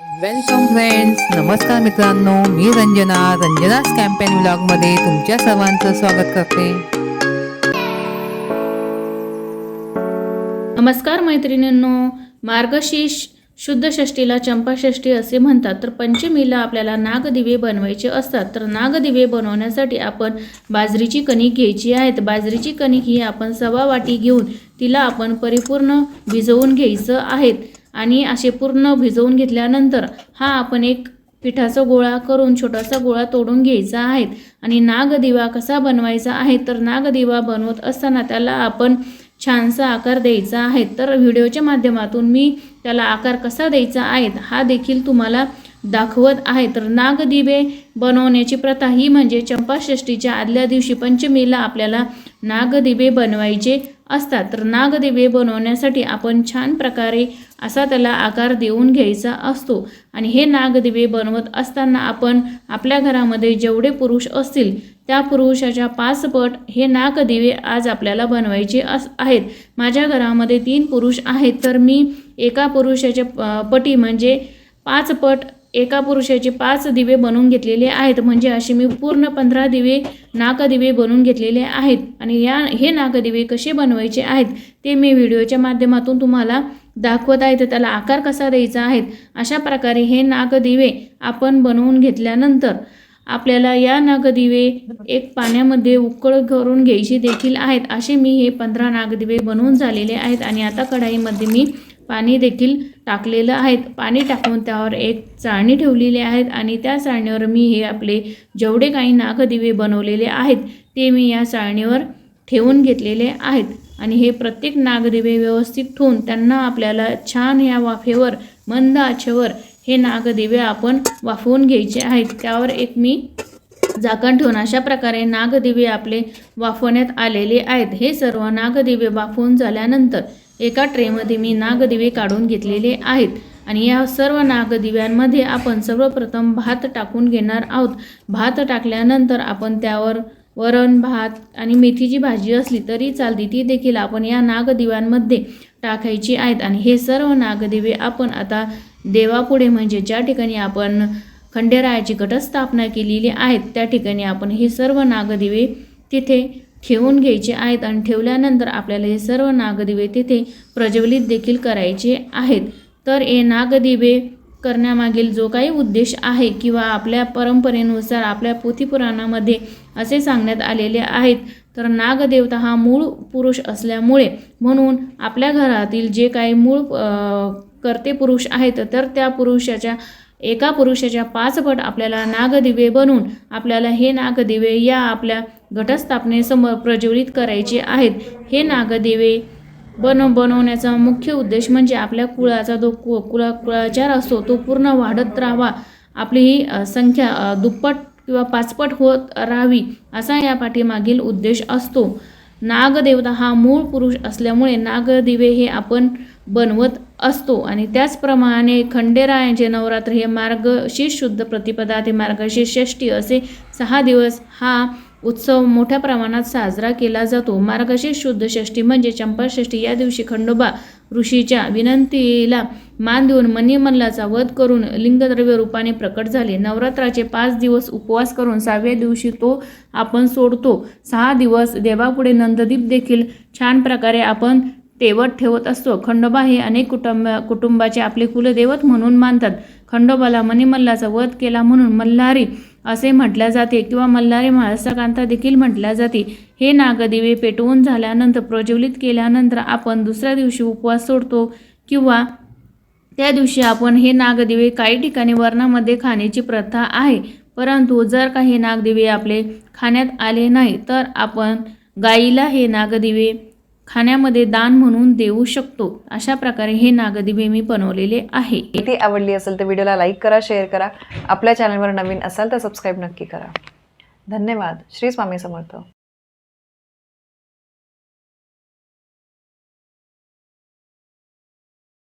Welcome friends नमस्कार मित्रांनो मी Ranjana. रंजनाच campaign व्लॉगमध्ये तुमच्या सर्वांचं स्वागत करते. नमस्कार मैत्रिणींनो. मार्गशीर्ष शुद्ध षष्टीला चंपाषष्ठी असे म्हणतात. तर पंचमीला आपल्याला नागदिवे बनवायचे असतात. तर नागदिवे बनवण्यासाठी आपण बाजरीची कणिक घ्यायची आहेत बाजरीची कणिक ही आपण सवा वाटी घेऊन तिला आपण परिपूर्ण भिजवून घ्यायचं आहेत आणि असे पूर्ण भिजवून घेतल्यानंतर हा आपण एक पिठाचा गोळा करून छोटासा गोळा तोडून घ्यायचा आहे. आणि नागदिवा कसा बनवायचा आहे तर नागदिवा बनवत असताना त्याला आपण छानसा आकार द्यायचा आहे. तर व्हिडिओच्या माध्यमातून मी त्याला आकार कसा द्यायचा आहे हा देखील तुम्हाला दाखवत आहे. तर नागदिवे बनवण्याची प्रथा ही म्हणजे चंपाषष्टीच्या आदल्या दिवशी पंचमीला आपल्याला नागदिवे बनवायचे असतात. तर नागदिवे बनवण्यासाठी आपण छान प्रकारे असा त्याला आकार देऊन घ्यायचा असतो. आणि हे नागदिवे बनवत असताना आपण आपल्या घरामध्ये जेवढे पुरुष असतील त्या पुरुषाच्या पाच पट हे नागदिवे आज आपल्याला बनवायचे अस आहेत. माझ्या घरामध्ये तीन पुरुष आहेत. तर मी एका पुरुषाच्या पटी म्हणजे पाच पट एका पुरुषाचे पाच दिवे बनवून घेतलेले आहेत. म्हणजे असे मी पूर्ण पंधरा दिवे नागदिवे बनवून घेतलेले आहेत. आणि या हे नागदिवे कसे बनवायचे आहेत ते मी व्हिडिओच्या माध्यमातून तुम्हाला दाखवत आहे. तर त्याला आकार कसा द्यायचा आहे? अशा प्रकारे हे नागदिवे आपण बनवून घेतल्यानंतर आपल्याला या नागदिवे एक पाण्यामध्ये उकळ करून घ्यायची देखील आहेत. असे मी हे पंधरा नागदिवे बनवून झालेले आहेत. आणि आता कढाईमध्ये मी पाणी देखील टाकलेलं आहेत. पाणी टाकून त्यावर एक चाळणी ठेवलेली आहेत आणि त्या चाळणीवर मी हे आपले जेवढे काही नागदिवे बनवलेले आहेत ते मी या चाळणीवर ठेवून घेतलेले आहेत. आणि हे प्रत्येक नागदिवे व्यवस्थित ठेवून त्यांना आपल्याला छान या वाफेवर मंद आचेवर हे नागदिवे आपण वाफवून घ्यायचे आहेत. त्यावर एक मी झाकण ठेवून अशा प्रकारे नागदिवे आपले वाफवण्यात आलेले आहेत. हे सर्व नागदिवे वाफवून झाल्यानंतर एका ट्रेमध्ये मी नागदिवे काढून घेतलेले आहेत. आणि या सर्व नागदिव्यांमध्ये आपण सर्वप्रथम भात टाकून घेणार आहोत. भात टाकल्यानंतर आपण त्यावर वरण भात आणि मेथीची भाजी असली तरी चालते. ती देखील आपण या नागदिव्यांमध्ये टाकायची आहेत. आणि हे सर्व नागदिवे आपण आता देवापुढे म्हणजे ज्या ठिकाणी आपण खंडेरायाची घटस्थापना केलेली आहेत त्या ठिकाणी आपण हे सर्व नागदिवे तिथे ठेवून घ्यायचे आहेत आणि ठेवल्यानंतर आपल्याला हे सर्व नागदिवे तिथे प्रज्वलित देखील करायचे आहेत. तर हे नागदिवे करण्यामागील जो काही उद्देश आहे किंवा आपल्या परंपरेनुसार आपल्या पोथीपुराणामध्ये असे सांगण्यात आलेले आहेत तर नागदेवता हा मूळ पुरुष असल्यामुळे म्हणून आपल्या घरातील जे काही मूळ कर्ते पुरुष आहेत तर त्या पुरुषाच्या एका पुरुषाच्या पाचपट आपल्याला नागदिवे बनवून आपल्याला हे नागदिवे या आपल्या घटस्थापनेसमोर प्रज्वलित करायचे आहेत. हे नागदेवे बन बनवण्याचा मुख्य उद्देश म्हणजे आपल्या कुळाचा जो कु कुळा कुळाचार असतो तो पूर्ण वाढत राहावा. आपली ही संख्या दुप्पट किंवा पाचपट होत राहावी असा या पाठीमागील उद्देश असतो. नागदेवता हा मूळ पुरुष असल्यामुळे नागदिवे हे आपण बनवत असतो आणि त्याचप्रमाणे खंडेरायांचे नवरात्र हे मार्गशीर्ष शुद्ध प्रतिपदा ते मार्गशीर्ष षष्टी असे सहा दिवस हा उत्सव मोठ्या प्रमाणात साजरा केला जातो. मार्गशीर्ष शुद्ध षष्ठी म्हणजे चंपाषष्ठी. या दिवशी खंडोबा ऋषीच्या विनंतीला मान देऊन मणिमल्लाचा वध करून लिंगद्रव्य रूपाने प्रकट झाले. नवरात्राचे पाच दिवस उपवास करून सहाव्या दिवशी तो आपण सोडतो. सहा दिवस देवापुढे नंददीप देखील छान प्रकारे आपण तेवत ठेवत असतो. खंडोबा हे अनेक कुटुंब कुटुंबाचे आपले कुलदैवत म्हणून मानतात. खंडोबाला मणिमल्लाचा वध केला म्हणून मल्हारी असे म्हटल्या जाते किंवा मल्हारी महाराष्ट्रकांता देखील म्हटल्या जाते. हे नागदिवे पेटवून झाल्यानंतर प्रज्वलित केल्यानंतर आपण दुसऱ्या दिवशी उपवास सोडतो किंवा त्या दिवशी आपण हे नागदिवे काही ठिकाणी वर्णामध्ये खाण्याची प्रथा आहे. परंतु जर का हे नागदिवे आपले खाण्यात आले नाही तर आपण गाईला हे नागदिवे खाण्यामध्ये दान म्हणून देऊ शकतो. अशा प्रकारे हे नागदिबे मी बनवलेले आहे. इथे आवडली असेल तर व्हिडिओला लाईक करा शेअर करा. आपल्या चॅनलवर नवीन असाल तर सबस्क्राईब नक्की करा. धन्यवाद. श्री स्वामी समर्थ.